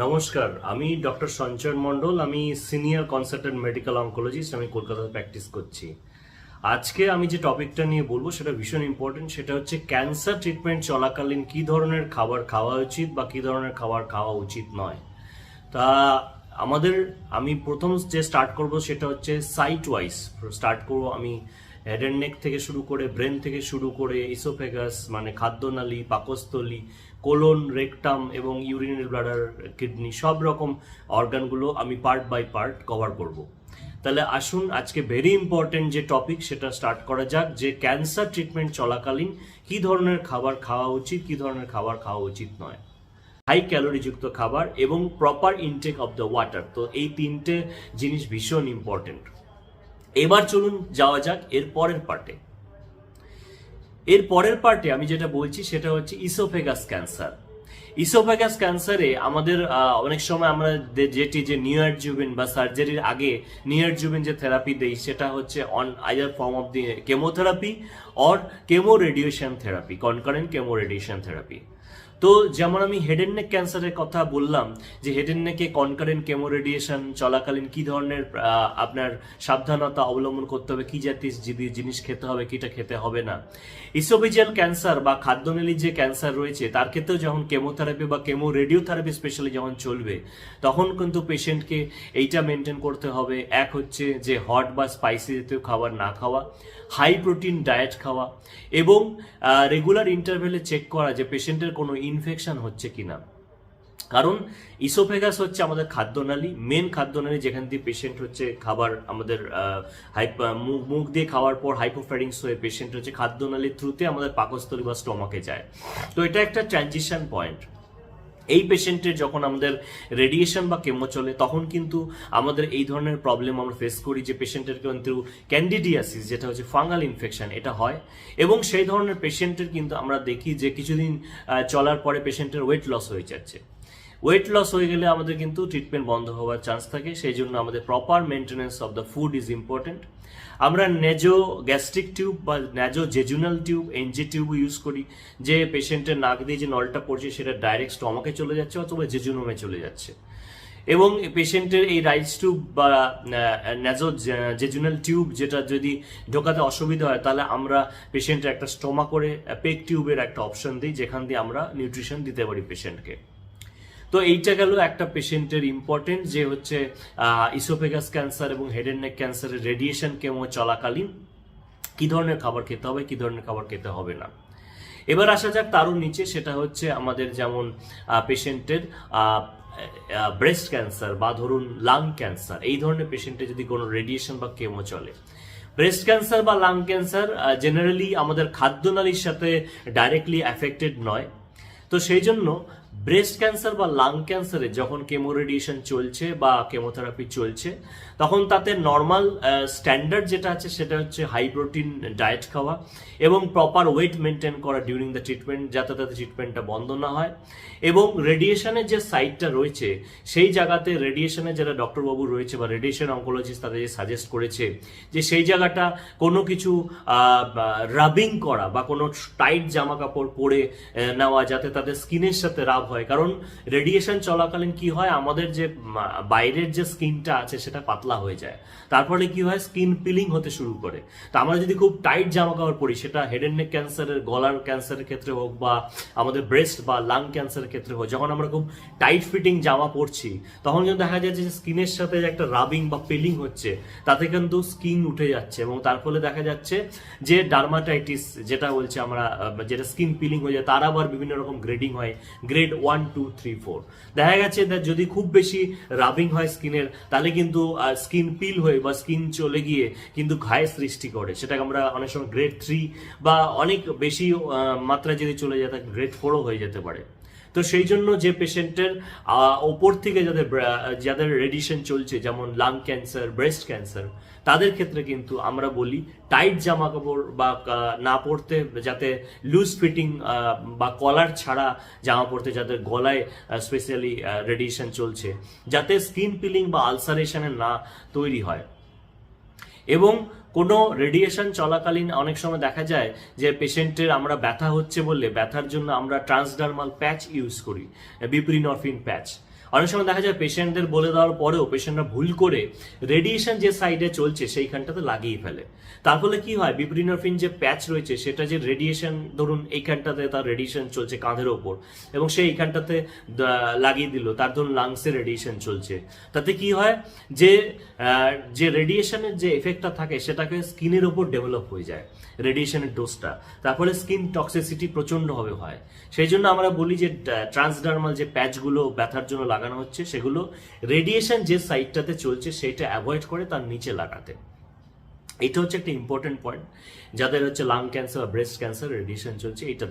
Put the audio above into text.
নমস্কার, আমি ডক্টর সঞ্চয় মণ্ডল, আমি সিনিয়র কনসালটেন্ট মেডিকেল অঙ্কোলজিস্ট আমি কলকাতাতে প্র্যাকটিস করছি। আজকে আমি যে টপিকটা নিয়ে বলব, সেটা ভীষণ ইম্পর্টেন্ট সেটা হচ্ছে ক্যান্সার ট্রিটমেন্ট চলাকালীন কি ধরনের খাবার খাওয়া উচিত বা কি ধরনের খাবার খাওয়া উচিত নয়। তা আমাদের, আমি প্রথম যে স্টার্ট করব, সেটা হচ্ছে সাইট ওয়াইজ স্টার্ট করব আমি হেড নেক থেকে শুরু করে ব্রেন থেকে শুরু করে ইসোফেগাস মানে খাদ্যনালী, পাকস্থলী, কোলন, রেকটাম এবং ইউরিনারি ব্লাডার, কিডনি, সব রকম অর্গানগুলো আমি পার্ট বাই পার্ট কভার করব। তাহলে আসুন, আজকে ভেরি ইম্পর্টেন্ট যে টপিক, সেটা স্টার্ট করা যাক, যে ক্যান্সার ট্রিটমেন্ট চলাকালীন কি ধরনের খাবার খাওয়া উচিত, কি ধরনের খাবার খাওয়া উচিত নয়। হাই ক্যালোরিযুক্ত খাবার এবং proper intake of the water, তো এই তিনটে জিনিস ভীষণ ইম্পর্টেন্ট। এবার চলুন যাওয়া যাক এর পরের পার্টে। এর পরের পার্টে আমি যেটা বলছি সেটা হচ্ছে ইসোফেগাস ক্যান্সার ইসোফেগাস ক্যান্সারে আমাদের অনেক সময় আমরা যেটি যে নিয়ার জুবিন বা সার্জারির আগে নিয়ার জুবিন যে থেরাপি দেই, সেটা হচ্ছে on either form of the chemotherapy or chemo radiation therapy concurrent chemo radiation therapy তো যেমন আমি হেড এন্ড নেক ক্যান্সারের কথা বললাম, যে হেড এন্ড নেকে কনকারেন্ট কেমো রেডিয়েশন চলাকালীন কি ধরনের আপনার সাবধানতা অবলম্বন করতে হবে, কি জাতীয় জিনিস খেতে হবে, কিটা খেতে হবে না। ইসোভিজিয়াল ক্যান্সার বা খাদ্যনালীর যে ক্যান্সার রয়েছে, তার ক্ষেত্রেও যখন কেমোথেরাপি বা কেমো রেডিওথেরাপি স্পেশালি যখন চলবে, তখন কিন্তু পেশেন্টকে এইটা মেনটেন করতে হবে। এক হচ্ছে যে হট বা স্পাইসি জাতীয় খাবার না খাওয়া হাই প্রোটিন ডায়েট খাওয়া এবং রেগুলার ইন্টারভেলে চেক করা যে পেশেন্টের কোনো ইনফেকশন হচ্ছে কিনা। কারণ ইসোফেগাস হচ্ছে আমাদের খাদ্যনালী মেন খাদ্যনালী যেখান দিয়ে পেশেন্ট হচ্ছে খাবার, আমাদের মুখ দিয়ে খাওয়ার পর হাইপোফ্যারিংস হয়ে পেশেন্ট হচ্ছে খাদ্যনালীর থ্রুতে আমাদের পাকস্থলী বা স্টমাকে যায়। তো এটা একটা ট্রানজিশন পয়েন্ট এই পেশেন্টের যখন আমাদের রেডিয়েশন বা কেমো চলে, তখন কিন্তু আমাদের এই ধরনের প্রবলেম আমরা ফেস করি যে পেশেন্টের কিন্তু ক্যান্ডিডিয়াসিস যেটা হচ্ছে ফাঙ্গাল ইনফেকশন এটা হয়। এবং সেই ধরনের পেশেন্টের কিন্তু আমরা দেখি যে কিছুদিন চলার পরে পেশেন্টের ওয়েট লস হয়ে যাচ্ছে। ওয়েট লস হয়ে গেলে আমাদের কিন্তু ট্রিটমেন্ট বন্ধ হওয়ার চান্স থাকে, সেই জন্য আমাদের proper maintenance of the food is important আমরা ন্যাজো গ্যাস্ট্রিক টিউব বা naso jejunal tube NG tube use করি, যে পেশেন্টের নাক দিয়ে যে নলটা পড়ছে সেটা ডাইরেক্ট স্টমাকে চলে যাচ্ছে অথবা জেজুনোমে চলে যাচ্ছে। এবং পেশেন্টের এই রাইস টিউব বা ন্যাজো জেজুনাল টিউব যেটা যদি ঢোকাতে অসুবিধা হয়, তাহলে আমরা পেশেন্টের একটা স্টোমা করে পেক টিউবের একটা অপশন দিই, যেখান দিয়ে আমরা নিউট্রিশন দিতে পারি পেশেন্টকে তো এইটা গেল একটা পেশেন্টের ইম্পর্টেন্ট যে হচ্ছে ইসোফেগাস ক্যান্সার এবং হেড এন্ড নেক ক্যান্সারের রেডিয়েশন কেমো চলাকালীন কি ধরনের খাবার খেতে হবে, কি ধরনের খাবার খেতে হবে না। এবার আসা যাক তারও নিচে, সেটা হচ্ছে আমাদের যেমন পেশেন্টের ব্রেস্ট ক্যান্সার বা ধরুন লাং ক্যান্সার এই ধরনের পেশেন্টে যদি কোনো রেডিয়েশন বা কেমো চলে। ব্রেস্ট ক্যান্সার বা লাং ক্যান্সার জেনারেলি আমাদের খাদ্যনালীর সাথে ডাইরেক্টলি অ্যাফেক্টেড নয়। তো সেই জন্য ব্রেস্ট ক্যান্সার বা লাং ক্যান্সারে যখন কেমো রেডিয়েশন চলছে বা কেমোথেরাপি চলছে, তখন তাতে নর্মাল স্ট্যান্ডার্ড যেটা আছে সেটা হচ্ছে হাই প্রোটিন ডায়েট খাওয়া এবং প্রপার ওয়েট মেনটেন করা ডিউরিং দ্য ট্রিটমেন্ট যাতে তাতে ট্রিটমেন্টটা বন্ধ না হয়। এবং রেডিয়েশনের যে সাইটটা রয়েছে, সেই জায়গাতে রেডিয়েশনের যারা ডক্টরবাবু রয়েছে বা রেডিয়েশন অঙ্কোলজিস্ট তাদের যে সাজেস্ট করেছে যে সেই জায়গাটা কোনো কিছু রাবিং করা বা কোনো টাইট জামা কাপড় পরে নেওয়া যাতে তাদের স্কিনের সাথে রাব হয়। কারণ রেডিয়েশন চলাকালীন কি হয়? আমাদের যে বাইরের যে স্কিনটা আছে, সেটা পাতলা হয়ে যায়। তারপরে কি হয়? স্কিন পিলিং হতে শুরু করে। তো আমরা যদি খুব টাইট জামা কাপড় পরি, সেটা হেড এন্ড নেক ক্যান্সারের গলার ক্যান্সারের ক্ষেত্রে হোক বা আমাদের ব্রেস্ট বা লাং ক্যান্সারের ক্ষেত্রে হোক, যখন আমরা খুব টাইট ফিটিং জামা পরছি, তখন কিন্তু দেখা যাচ্ছে যে স্কিনের সাথে যে একটা রাবিং বা পিলিং হচ্ছে, তাতে কিন্তু স্কিন উঠে যাচ্ছে এবং তার ফলে দেখা যাচ্ছে যে ডার্মাটাইটিস যেটা বলছে আমরা যেটা স্কিন পিলিং হয়ে যায়, তার আবার বিভিন্ন রকম গ্রেডিং হয়। Grade one two three four দেখা গেছে যদি খুব বেশি রাবিং হয় স্কিনের তাহলে কিন্তু স্কিন পিল হয়ে বা স্কিন চলে গিয়ে কিন্তু ঘায়ের সৃষ্টি করে। সেটাকে আমরা অনেক সময় গ্রেড থ্রি বা অনেক বেশি আহ, মাত্রা যদি চলে যায় তা গ্রেড ফোরও হয়ে যেতে পারে। তো সেই জন্য যে পেশেন্টের ওপর থেকে যাদের যাদের রেডিয়েশন চলছে, যেমন লাং ক্যান্সার ব্রেস্ট ক্যান্সার তাদের ক্ষেত্রে কিন্তু আমরা বলি টাইট জামা কাপড় বা না পরতে যাতে লুজ ফিটিং বা কলার ছাড়া জামা পরতে যাদের গলায় স্পেশালি রেডিয়েশন চলছে, যাতে স্কিন পিলিং বা আলসারেশনের না তৈরি হয়। এবং কোনো রেডিয়েশন চলাকালীন অনেক সময় দেখা যায় যে পেশেন্টের আমরা ব্যথা হচ্ছে বললে ব্যথার জন্য আমরা ট্রান্সডার্মাল প্যাচ ইউজ করি বিপ্রিনরফিন প্যাচ অনেক সময় দেখা যায় পেশেন্টদের বলে দেওয়ার পরেও পেশেন্টরা ভুল করে রেডিয়েশন যে সাইডে চলছে সেইখানটাতে লাগিয়ে ফেলে। তার ফলে কি হয়? বিপ্রিনরফিন যে প্যাচ রয়েছে, সেটা যে রেডিয়েশন ধরুন এইখানটাতে তার রেডিয়েশন চলছে কাঁধের ওপর এবং সে এইখানটাতে লাগিয়ে দিল, তার ধরুন লাংসে রেডিয়েশন চলছে। তাতে কি হয়? যে যে রেডিয়েশনের যে এফেক্টটা থাকে, সেটাকে স্কিনের ওপর ডেভেলপ হয়ে যায় রেডিয়েশনের ডোজটা তারপরে স্কিন টক্সিসিটি প্রচণ্ডভাবে হয়। সেই জন্য আমরা বলি যে ট্রান্সডার্মাল যে প্যাচগুলো ব্যথার জন্য লাগানো হচ্ছে, সেগুলো রেডিয়েশন যে সাইডটাতে চলছে সেটা অ্যাভয়েড করে তার নিচে লাগাতে। এটা হচ্ছে একটা ইম্পর্টেন্ট পয়েন্ট যাদের হচ্ছে লাং ক্যান্সার বা ব্রেস্ট ক্যান্সার রেডিয়েশন চলছে, এটা